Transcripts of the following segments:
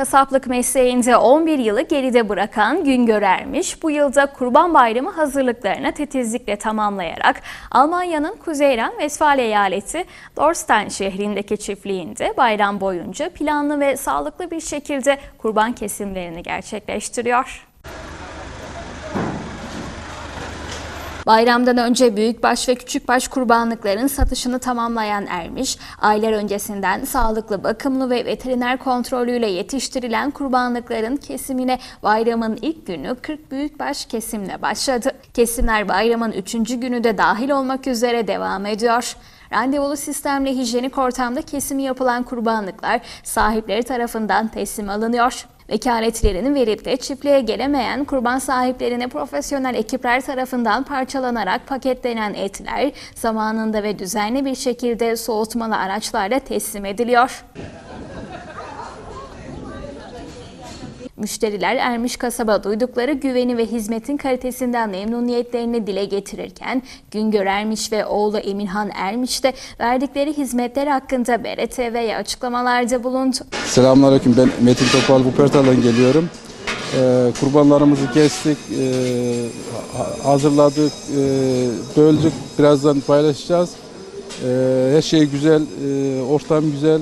Kasaplık mesleğinde 11 yılı geride bırakan Güngör Ermiş, bu yılda Kurban Bayramı hazırlıklarını titizlikle tamamlayarak Almanya'nın Kuzeyren Vesfalya eyaleti Dorsten şehrindeki çiftliğinde bayram boyunca planlı ve sağlıklı bir şekilde kurban kesimlerini gerçekleştiriyor. Bayramdan önce büyükbaş ve küçükbaş kurbanlıkların satışını tamamlayan Ermiş, aylar öncesinden sağlıklı, bakımlı ve veteriner kontrolüyle yetiştirilen kurbanlıkların kesimine bayramın ilk günü 40 büyükbaş kesimle başladı. Kesimler bayramın 3. günü de dahil olmak üzere devam ediyor. Randevulu sistemle hijyenik ortamda kesimi yapılan kurbanlıklar sahipleri tarafından teslim alınıyor. Vekaletlerinin verip de çiftliğe gelemeyen kurban sahiplerine profesyonel ekipler tarafından parçalanarak paketlenen etler zamanında ve düzenli bir şekilde soğutmalı araçlarla teslim ediliyor. Müşteriler Ermiş Kasaba duydukları güveni ve hizmetin kalitesinden memnuniyetlerini dile getirirken Güngör Ermiş ve oğlu Emirhan Ermiş de verdikleri hizmetler hakkında BRTV'ye açıklamalarda bulundu. Selamünaleyküm ben Metin Topal Wuppertal'dan geliyorum. Ee, kurbanlarımızı kestik, ee, ha- hazırladık, ee, böldük. Birazdan paylaşacağız. Her şey güzel, ortam güzel.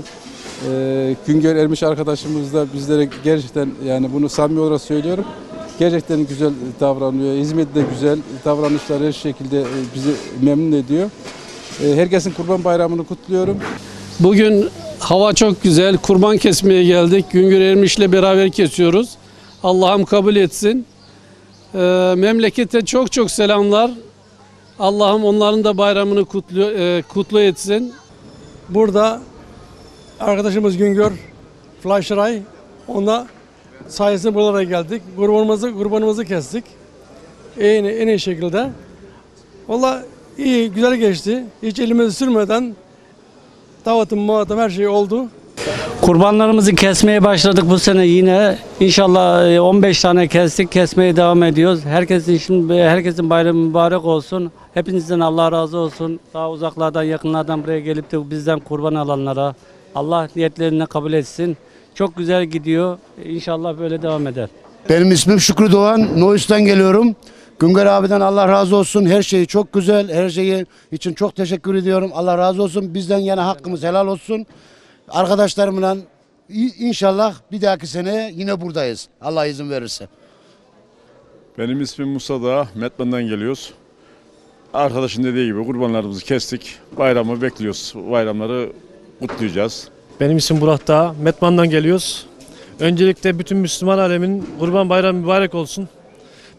Ee, Güngör Ermiş arkadaşımız da bizlere gerçekten yani bunu samimi olarak söylüyorum. Gerçekten güzel davranıyor. Hizmeti de güzel. Davranışları her şekilde ee, bizi memnun ediyor. Ee, herkesin Kurban Bayramı'nı kutluyorum. Bugün hava çok güzel. Kurban kesmeye geldik. Güngör Ermiş'le beraber kesiyoruz. Allah'ım kabul etsin. Ee, memlekete çok çok selamlar. Allah'ım onların da bayramını kutlu, e, kutlu etsin. Burada arkadaşımız Güngör Fleischerei ona sayesinde buralara geldik. Kurbanımızı, kurbanımızı kestik. En, en iyi şekilde. Valla iyi, güzel geçti. Hiç elimizi sürmeden dağıtım, muhatım her şey oldu. Kurbanlarımızı kesmeye başladık bu sene yine. İnşallah e, 15 tane kestik. Kesmeye devam ediyoruz. Herkesin şimdi herkesin bayramı mübarek olsun. Hepinizden Allah razı olsun. Daha uzaklardan, yakınlardan buraya gelip de bizden kurban alanlara Allah niyetlerini kabul etsin. Çok güzel gidiyor. İnşallah böyle devam eder. Benim ismim Şükrü Doğan. Nois'tan geliyorum. Güngör abiden Allah razı olsun. Her şeyi çok güzel. Her şeyi için çok teşekkür ediyorum. Allah razı olsun. Bizden yana hakkımız helal olsun. Arkadaşlarımla inşallah bir dahaki sene yine buradayız. Allah izin verirse. Benim ismim Musa Dağ, Metman'dan geliyoruz. Arkadaşın dediği gibi kurbanlarımızı kestik. Bayramı bekliyoruz. Bayramları kutlayacağız. Benim isim Burak Dağ. Metman'dan geliyoruz. Öncelikle bütün Müslüman alemin Kurban Bayramı mübarek olsun.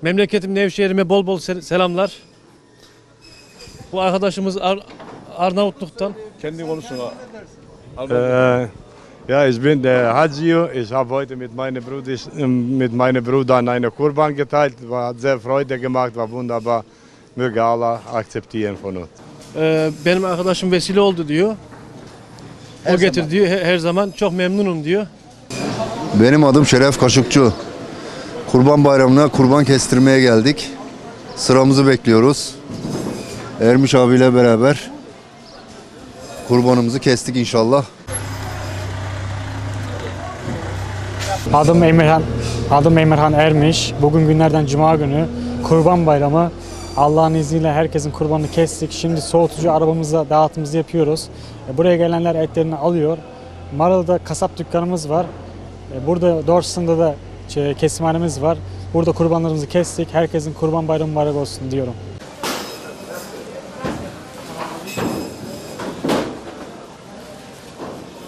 Memleketim Nevşehir'ime bol bol sel- selamlar. Bu arkadaşımız Ar- Arnavutluk'tan. Kendi konusuna Äh, ja, ich bin der Hadzio. Ich habe heute mit meinen Brüdern, mit meinen Brüdern eine Kurban geteilt. War, hat sehr Freude gemacht, war wunderbar. Möge Allah akzeptieren von uns. Ee, benim arkadaşım vesile oldu diyor. O getir diyor he- her zaman çok memnunum diyor. Benim adım Şeref Kaşıkçı. Kurban Bayramı'na kurban kestirmeye geldik. Sıramızı bekliyoruz. Ermiş abiyle beraber kurbanımızı kestik inşallah. Adım Emirhan. Adım Emirhan Ermiş. Bugün günlerden cuma günü Kurban Bayramı. Allah'ın izniyle herkesin kurbanını kestik. Şimdi soğutucu arabamızla dağıtımımızı yapıyoruz. E, Buraya gelenler etlerini alıyor. Marıl'da kasap dükkanımız var. E, Burada Dorsen'da da şey, kesimhanemiz var. Burada kurbanlarımızı kestik. Herkesin kurban bayramı mübarek olsun diyorum.